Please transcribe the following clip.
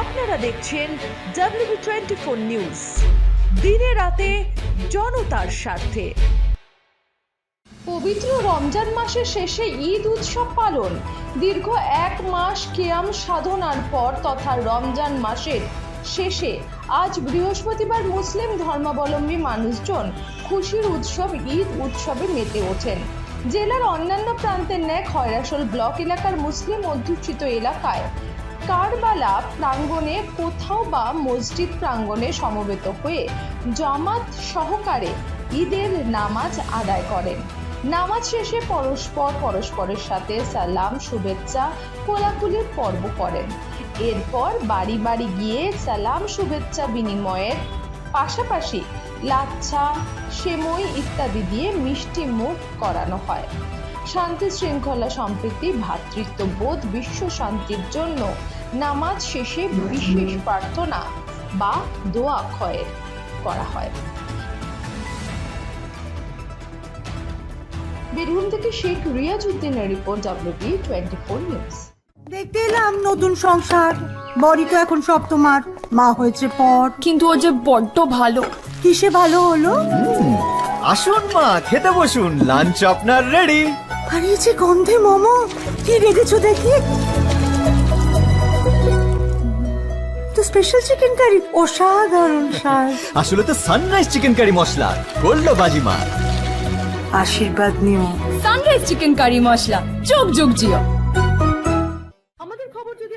আপনারা দেখছেন W twenty four news দিনে রাতে জনতার স্বার্থে। পবিত্র রমজান মাসের শেষে ঈদ উৎসব পালন। দীর্ঘ এক মাস কেয়াম সাধনার পর তথা রমজান মাসের শেষে আজ বৃহস্পতিবার মুসলিম ধর্মাবলম্বী মানুষজন খুশির উৎসব, ঈদ উৎসবে মেতে ওঠেন। জেলার অন্যান্য প্রান্তের ন্যায় খয়রাসোল ব্লক এলাকার মুসলিম অধ্যুষিত এলাকায় কারবালা প্রাঙ্গণে কোথাও বা মসজিদ প্রাঙ্গণে সমবেত হয়ে জামাত সহকারে ঈদের নামাজ আদায় করেন। নামাজ শেষে পরস্পর পরস্পরের সাথে সালাম, শুভেচ্ছা, কোলাকুলির পর্ব করেন। এরপর বাড়ি বাড়ি গিয়ে সালাম, শুভেচ্ছা বিনিময়ের পাশাপাশি লাচ্ছা সেমই ইত্যাদি দিয়ে মিষ্টি মুখ করানো হয়। শান্তি শৃঙ্খলা সম্প্রীতি ভ্রাতৃত্ববোধ বিশ্ব শান্তির জন্য নামাজ শেষে বিশেষ প্রার্থনা বা দোয়া খয়ের করা হয়। বীরভূম থেকে Sheikh রিয়াজউদ্দিনের report WB twenty four news দেখতে এলাম নতুন সংসার। বড়ি তো এখন সব তোমার মা হয়েছে পর। কিন্তু ও যে বড্ড ভালো। কিসে ভালো হলো? আসুন মা খেতে বসুন লাঞ্চ আপনার রেডি আর যে গন্ধে মোমো কি রেখেছো দেখি। তো স্পেশাল চিকেন কারি অসাধারণ স্বাদ। আসলে তো সানরাইজ চিকেন কারি মশলা করল বাজিমা আশীর্বাদ নিও। সানরাইজ চিকেন কারি মশলা যোগ যোগ জিও।